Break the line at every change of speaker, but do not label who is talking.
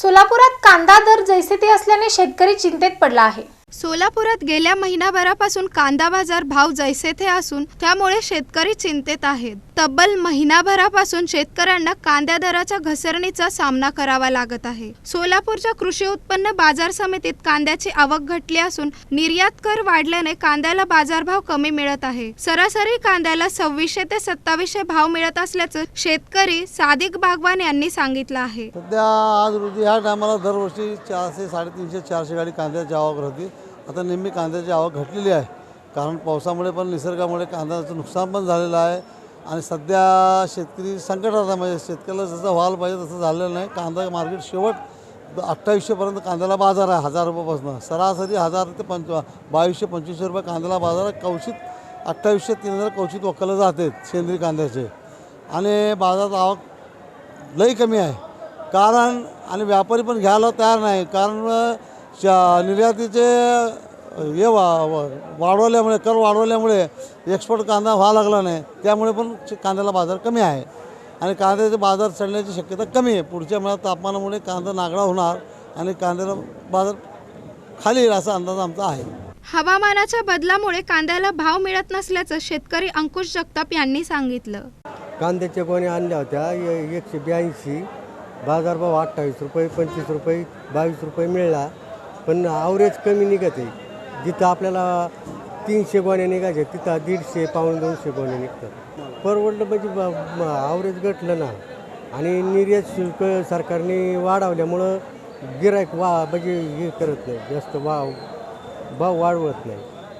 सोलापुरात कांदा दर जैसे ते असल्याने शेतकरी चिंतेत पडला आहे.
सोलापुरात गेल्या महिनाभरापासून कांदा बाजार भाव जैसे थे असून त्यामुळे शेतकरी चिंतेत आहेत. तब्बल महिनाभरापासून शेतकऱ्यांना कांद्या दराच्या घसरणीचा सामना करावा लागत आहे. सोलापूरच्या कृषी उत्पन्न बाजार समितीत कांद्याची आवक घटली असून निर्यात कर वाढल्याने कांद्याला बाजारभाव कमी मिळत आहे. सरासरी कांद्याला सव्वीसशे ते सत्तावीसशे भाव मिळत असल्याचं शेतकरी सादिक बागवान यांनी सांगितलं आहे.
सध्या आज रोजी ह्या टायमाला दरवर्षी चारशे साडेतीनशे चारशे गाडी कांद्याची आवक राहते. आता नेहमी कांद्याची आवक घटलेली आहे. कारण पावसामुळे पण निसर्गामुळे कांद्याचं नुकसान पण झालेलं आहे. आणि सध्या शेतकरी संकटात आहे. म्हणजे शेतकऱ्याला जसं व्हायला पाहिजे तसं झालेलं नाही. कांदा मार्केट शेवट अठ्ठावीसशेपर्यंत कांद्याला बाजार आहे हजार रुपयापासून. सरासरी हजार ते पंच बावीसशे पंचवीसशे रुपये कांद्याला बाजार आहे. कौशित अठ्ठावीसशे तीन हजार कौशित वकलं जाते सेंद्रिय कांद्याचे. आणि बाजारात आवक लई कमी आहे. कारण आणि व्यापारी पण घ्यायला तयार नाही. कारण श- निर्यातीचे हे वा वा- वाढवल्यामुळे कर वाढवल्यामुळे एक्सपोर्ट कांदा व्हायला लागला नाही. त्यामुळे पण कांद्याला बाजार कमी आहे. आणि कांद्याचे बाजार चढण्याची शक्यता कमी आहे. पुढच्या महिन्यात तापमानामुळे कांदा नागळा होणार आणि कांद्याला बाजार खाली येईल असा अंदाज आमचा आहे.
हवामानाच्या बदलामुळे कांद्याला भाव मिळत नसल्याचं शेतकरी अंकुश जगताप यांनी सांगितलं.
कांद्याच्या गोण्या आणल्या होत्या. ए- एकशे ब्याऐंशी बाजारभाव अठ्ठावीस रुपये पंचवीस रुपये बावीस रुपये मिळला. पण आवरेज कमी निघत आहे. जिथं आपल्याला तीनशे गोण्या निघायच्या तिथं दीडशे पाऊण दोनशे गोण्या निघतात. परवडलं म्हणजे आवरेज घटलं ना. आणि निर्यात शुल्क सरकारने वाढवल्यामुळं गिरायक वा म्हणजे हे करत नाही. जास्त वाव भाव वाढवत नाही.